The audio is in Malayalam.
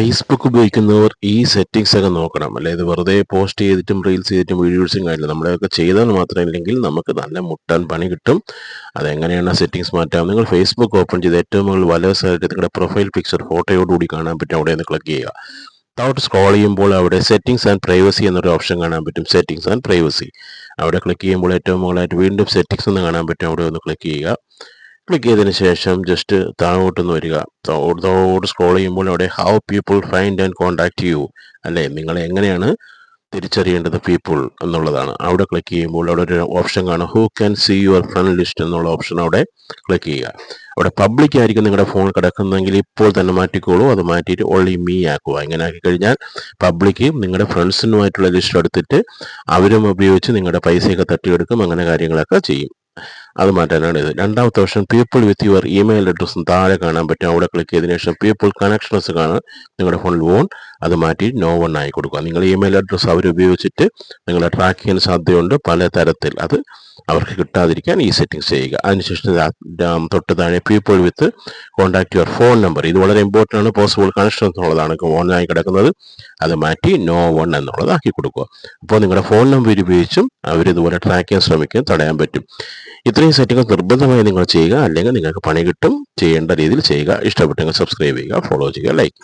ഫേസ്ബുക്ക് ഉപയോഗിക്കുന്നവർ ഈ സെറ്റിങ്സ് ഒക്കെ നോക്കണം. അല്ലെ ഇത് വെറുതെ പോസ്റ്റ് ചെയ്തിട്ടും റീൽസ് ചെയ്തിട്ടും വീഡിയോസും കാര്യമില്ല. നമ്മളെയൊക്കെ ചെയ്താൽ മാത്രമല്ലെങ്കിൽ നമുക്ക് നല്ല മുട്ടാൻ പണി കിട്ടും. അതെങ്ങനെയാണ് സെറ്റിങ്സ് മാറ്റാം? നിങ്ങൾ ഫേസ്ബുക്ക് ഓപ്പൺ ചെയ്ത് ഏറ്റവും മുകളിൽ വലത് സൈഡിൽ നിങ്ങളുടെ പ്രൊഫൈൽ പിക്ചർ ഫോട്ടോയോടുകൂടി കാണാൻ പറ്റും. അവിടെ നിന്ന് ക്ലിക്ക് ചെയ്യുക. താഴോട്ട് സ്ക്രോൾ ചെയ്യുമ്പോൾ അവിടെ സെറ്റിങ്സ് ആൻഡ് പ്രൈവസി എന്നൊരു ഓപ്ഷൻ കാണാൻ പറ്റും. സെറ്റിങ്സ് ആൻഡ് പ്രൈവസി അവിടെ ക്ലിക്ക് ചെയ്യുമ്പോൾ ഏറ്റവും മുകളിലായിട്ട് വീണ്ടും സെറ്റിങ്സ് എന്ന് കാണാൻ പറ്റും. അവിടെ ഒന്ന് ക്ലിക്ക് ചെയ്യുക. ക്ലിക്ക് ചെയ്തതിന് ശേഷം ജസ്റ്റ് താഴോട്ടൊന്ന് വരിക. താഴോട്ട് സ്ക്രോൾ ചെയ്യുമ്പോൾ അവിടെ how people find and contact you അല്ലേ? നിങ്ങൾ എങ്ങനെയാണ് തിരിച്ചറിയേണ്ടത് പീപ്പിൾ എന്നുള്ളതാണ്. അവിടെ ക്ലിക്ക് ചെയ്യുമ്പോൾ അവിടെ ഒരു ഓപ്ഷൻ കാണും. Who can see your friend list എന്നുള്ള ഓപ്ഷൻ അവിടെ ക്ലിക്ക് ചെയ്യുക. അവിടെ പബ്ലിക് ആയിരിക്കും നിങ്ങളുടെ ഫോൺ കിടക്കുന്നതെങ്കിൽ ഇപ്പോൾ തന്നെ മാറ്റിക്കോളൂ. അത് മാറ്റിയിട്ട് ഓൺലി മീ ആക്കുക. ഇങ്ങനെ ആക്കി കഴിഞ്ഞാൽ പബ്ലിക്ക് നിങ്ങളുടെ ഫ്രണ്ട്സിനുമായിട്ടുള്ള ലിസ്റ്റ് എടുത്തിട്ട് അവരും ഉപയോഗിച്ച് നിങ്ങളുടെ പൈസയൊക്കെ തട്ടിയെടുക്കും. അങ്ങനെ കാര്യങ്ങളൊക്കെ ചെയ്യും. അത് മാറ്റാനാണ് ഇത്. രണ്ടാമത്തെ option people with your email അഡ്രസ്സും താഴെ കാണാൻ പറ്റും. അവിടെ ക്ലിക്ക് ചെയ്തതിനു ശേഷം പീപ്പിൾ കണക്ഷൻസ് കാണാൻ നിങ്ങളുടെ ഫോണിൽ ഓൺ അത് മാറ്റി നോ വൺ ആയി കൊടുക്കുക. നിങ്ങൾ ഇമെയിൽ അഡ്രസ്സ് അവർ ഉപയോഗിച്ചിട്ട് നിങ്ങളെ ട്രാക്ക് ചെയ്യാൻ സാധ്യതയുണ്ട് പല തരത്തിൽ അത് അവർക്ക് കിട്ടാതിരിക്കാൻ ഈ സെറ്റിംഗ്സ് ചെയ്യുക. അതിനുശേഷം തൊട്ട് താഴെ people with contact your phone number ഇത് വളരെ ഇമ്പോർട്ടന്റ് ആണ്. പോസിബിൾ കണക്ഷൻ എന്നുള്ളതാണ് ഓൺലൈൻ കിടക്കുന്നത്. അത് മാറ്റി നോ വൺ എന്നുള്ളതാക്കി കൊടുക്കുക. അപ്പോൾ നിങ്ങളുടെ ഫോൺ നമ്പർ ഉപയോഗിച്ചും അവരിതുപോലെ ട്രാക്ക് ചെയ്യാൻ ശ്രമിക്കുകയും തടയാൻ പറ്റും. ഇത്രയും സെറ്റുകൾ നിർബന്ധമായി നിങ്ങൾ ചെയ്യുക. അല്ലെങ്കിൽ നിങ്ങൾക്ക് പണി കിട്ടും. ചെയ്യേണ്ട രീതിയിൽ ചെയ്യുക. ഇഷ്ടപ്പെട്ടെങ്കിൽ സബ്സ്ക്രൈബ് ചെയ്യുക ഫോളോ ചെയ്യുക ലൈക്ക്